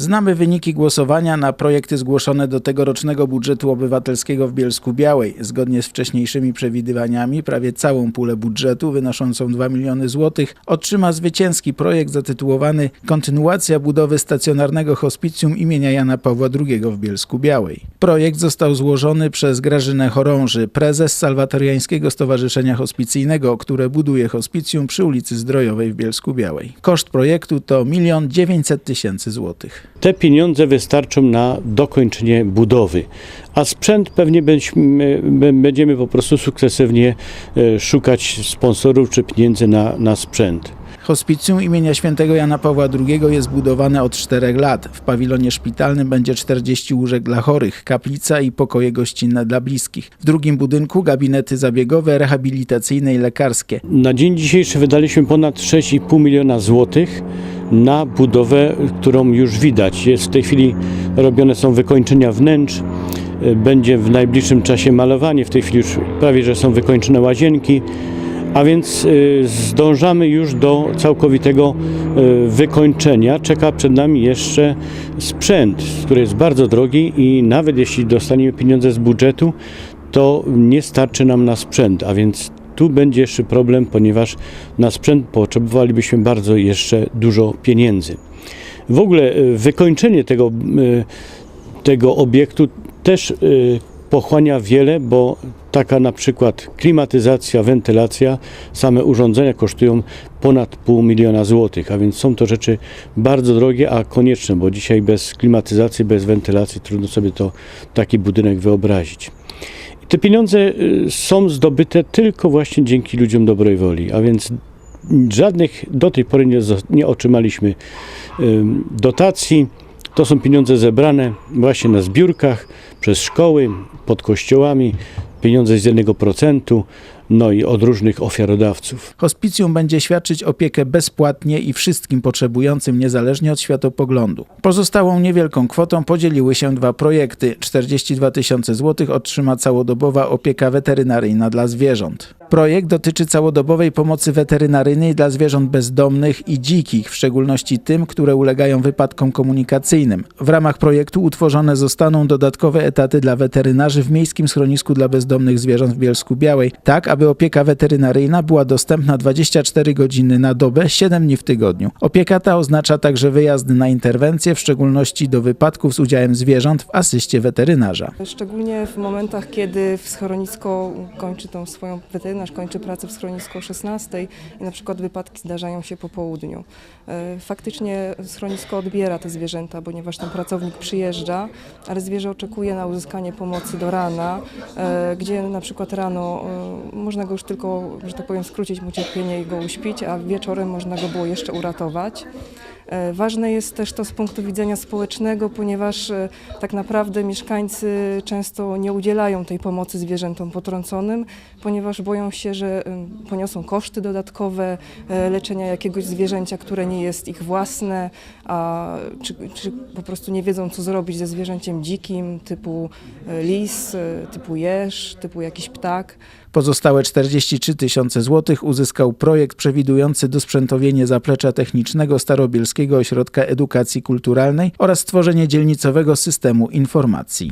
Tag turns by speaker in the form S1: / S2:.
S1: Znamy wyniki głosowania na projekty zgłoszone do tegorocznego budżetu obywatelskiego w Bielsku Białej. Zgodnie z wcześniejszymi przewidywaniami prawie całą pulę budżetu wynoszącą 2 miliony złotych otrzyma zwycięski projekt zatytułowany Kontynuacja budowy stacjonarnego hospicjum imienia Jana Pawła II w Bielsku Białej. Projekt został złożony przez Grażynę Chorąży, prezes Salwatoriańskiego Stowarzyszenia Hospicyjnego, które buduje hospicjum przy ulicy Zdrojowej w Bielsku Białej. Koszt projektu to 1 900 tysięcy złotych.
S2: Te pieniądze wystarczą na dokończenie budowy, a sprzęt pewnie będziemy, po prostu sukcesywnie e, szukać sponsorów czy pieniędzy na, na sprzęt.
S1: Hospicjum imienia świętego Jana Pawła II jest budowane od 4 lat. W pawilonie szpitalnym będzie 40 łóżek dla chorych, kaplica i pokoje gościnne dla bliskich. W drugim budynku gabinety zabiegowe, rehabilitacyjne i lekarskie.
S2: Na dzień dzisiejszy wydaliśmy ponad 6,5 miliona złotych na budowę, którą już widać. Jest w tej chwili robione są wykończenia wnętrz, e, będzie w najbliższym czasie malowanie. W tej chwili już prawie że są wykończone łazienki. A więc y, zdążamy już do całkowitego y, wykończenia. Czeka przed nami jeszcze sprzęt, który jest bardzo drogi i nawet jeśli dostaniemy pieniądze z budżetu, to nie starczy nam na sprzęt, a więc tu będzie jeszcze problem, ponieważ na sprzęt potrzebowalibyśmy bardzo jeszcze dużo pieniędzy. W ogóle y, wykończenie tego, y, tego obiektu też y, pochłania wiele, bo taka na przykład klimatyzacja, wentylacja, same urządzenia kosztują ponad pół miliona złotych, a więc są to rzeczy bardzo drogie, a konieczne, bo dzisiaj bez klimatyzacji, bez wentylacji trudno sobie to taki budynek wyobrazić. Te pieniądze y, są zdobyte tylko właśnie dzięki ludziom dobrej woli, a więc żadnych do tej pory nie, nie otrzymaliśmy ym, dotacji. To są pieniądze zebrane właśnie na zbiórkach przez szkoły, pod kościołami, pieniądze z jednego procentu, no i od różnych ofiarodawców.
S1: Hospicjum będzie świadczyć opiekę bezpłatnie i wszystkim potrzebującym niezależnie od światopoglądu. Pozostałą niewielką kwotą podzieliły się dwa projekty. 42 tysiące złotych otrzyma całodobowa opieka weterynaryjna dla zwierząt. Projekt dotyczy całodobowej pomocy weterynaryjnej dla zwierząt bezdomnych i dzikich, w szczególności tym, które ulegają wypadkom komunikacyjnym. W ramach projektu utworzone zostaną dodatkowe etaty dla weterynarzy w Miejskim Schronisku dla Bezdomnych Zwierząt w Bielsku Białej, tak aby opieka weterynaryjna była dostępna 24 godziny na dobę, 7 dni w tygodniu. Opieka ta oznacza także wyjazdy na interwencje, w szczególności do wypadków z udziałem zwierząt w asyście weterynarza.
S3: Szczególnie w momentach, kiedy w schronisko kończy tą swoją, weterynarz kończy pracę w schronisku o 16 i na przykład wypadki zdarzają się po południu. E, Faktycznie schronisko odbiera te zwierzęta, ponieważ tam pracownik przyjeżdża, ale zwierzę oczekuje na uzyskanie pomocy do rana, e, gdzie na przykład rano e, można go już tylko, że tak powiem, skrócić mu cierpienie i go uśpić, a wieczorem można go było jeszcze uratować. E, Ważne jest też to z punktu widzenia społecznego, ponieważ e, tak naprawdę mieszkańcy często nie udzielają tej pomocy zwierzętom potrąconym, ponieważ boją się, że poniosą koszty dodatkowe e, leczenia jakiegoś zwierzęcia, które nie jest ich własne, a czy, czy po prostu nie wiedzą, co zrobić ze zwierzęciem dzikim, typu lis, typu jeż, typu jakiś ptak.
S1: Pozostałe 43 tysiące złotych uzyskał projekt przewidujący dosprzętowienie zaplecza technicznego Starobielskiego Ośrodka Edukacji Kulturalnej oraz stworzenie dzielnicowego systemu informacji.